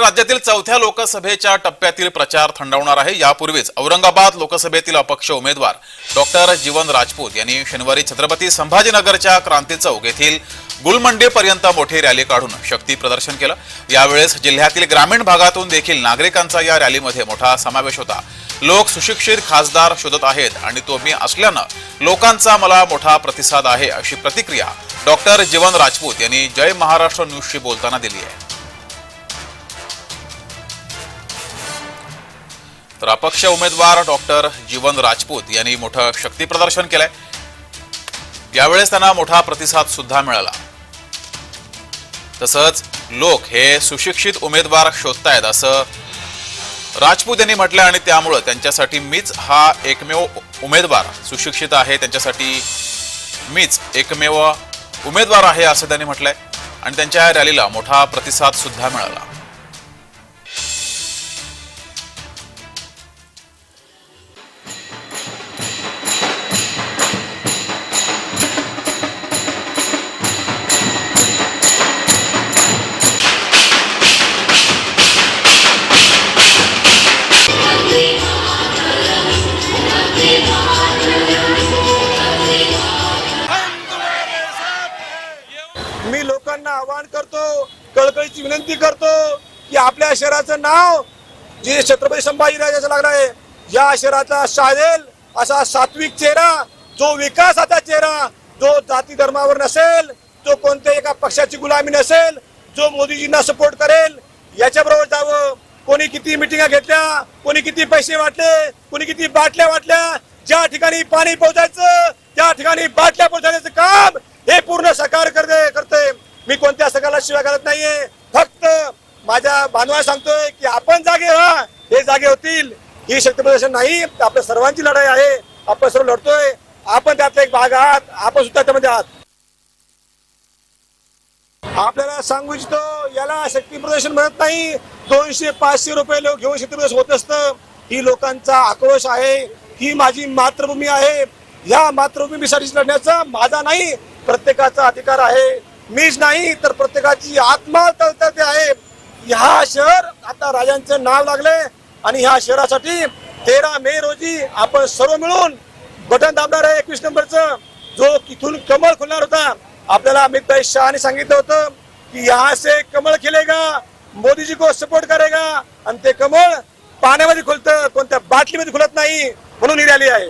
राज्यातील चौथ्या लोकसभेच्या टप्प्यातील प्रचार थंडावणार आहे. यापूर्वीच औरंगाबाद लोकसभेतील अपक्ष उमेदवार डॉक्टर जीवन राजपूत यांनी शनिवारी छत्रपती संभाजीनगरच्या क्रांती चौक येथील गुलमंडीपर्यंत मोठी रॅली काढून शक्ती प्रदर्शन केलं. यावेळेस जिल्ह्यातील ग्रामीण भागातून देखील नागरिकांचा या रॅलीमध्ये मोठा समावेश होता. लोक सुशिक्षित खासदार शोधत आहेत आणि तो मी असल्यानं लोकांचा मला मोठा प्रतिसाद आहे अशी प्रतिक्रिया डॉक्टर जीवन राजपूत यांनी जय महाराष्ट्र न्यूजशी बोलताना दिली आहे. तर अपक्ष उमेदवार डॉक्टर जीवन राजपूत यांनी मोठं शक्ती प्रदर्शन केलंय. यावेळेस त्यांना मोठा प्रतिसाद सुद्धा मिळाला. तसंच लोक हे सुशिक्षित उमेदवार शोधतायत असं राजपूत यांनी म्हटलं आणि त्यामुळं त्यांच्यासाठी मीच हा एकमेव उमेदवार सुशिक्षित आहे त्यांच्यासाठी मीच एकमेव उमेदवार आहे असं त्यांनी म्हटलंय. आणि त्यांच्या रॅलीला मोठा प्रतिसाद सुद्धा मिळाला. मी लोकांना आवाहन करतो कळकळीची विनंती करतो की आपल्या शहराचं नाव जे छत्रपती संभाजीराजाचं लागलं आहे या शहराचा शाळेल असा सात्विक चेहरा जो विकासाचा चेहरा जो जाती धर्मावर नसेल जो कोणत्या एका पक्षाची गुलामी नसेल जो मोदीजींना सपोर्ट करेल याच्याबरोबर जावं. कोणी किती मिटिंगा घेतल्या कोणी किती पैसे वाटले कोणी किती बाटल्या वाटल्या ज्या ठिकाणी पाणी पोहोचायचं त्या ठिकाणी बाटल्या पोहोचवण्याचं काम हे पूर्ण सरकार करते करते मी कोणत्या सरकारला शिवाय घालत नाहीये. फक्त माझ्या बांधवाला सांगतोय की आपण जागे व्हा. हे जागे होतील. ही शक्ती प्रदर्शन नाही. आपल्या सर्वांची लढाई आहे. आपण सर्व लढतोय. आपण त्यातला एक भाग आहात. आपण सुद्धा त्यामध्ये आहात. आपल्याला सांगू इच्छितो याला शक्ती प्रदर्शन म्हणत नाही. दोनशे पाचशे रुपये लोक घेऊन शक्ती प्रदर्शन होत असतं. ही लोकांचा आक्रोश आहे. ही माझी मातृभूमी आहे. या मातृभूमीसाठी लढण्याचा माझा नाही. प्रत्येकाचा अधिकार आहे. मीच नाही तर प्रत्येकाची आत्मा तळतळते आहे. ह्या शहर आता राजांचं नाव लागले आणि ह्या शहरासाठी तेरा मे रोजी आपण सर्व मिळून बटन दाबणार आहे एकवीस नंबरचं. जो तिथून कमळ खुलणार होता. आपल्याला अमित भाई शहाने सांगितलं होतं की यहाँ से कमळ खिलेगा मोदीजी को सपोर्ट करेगा. आणि ते कमळ पाण्यामध्ये खुलतं कोणत्या बाटलीमध्ये खुलत नाही म्हणून ही रॅली आहे.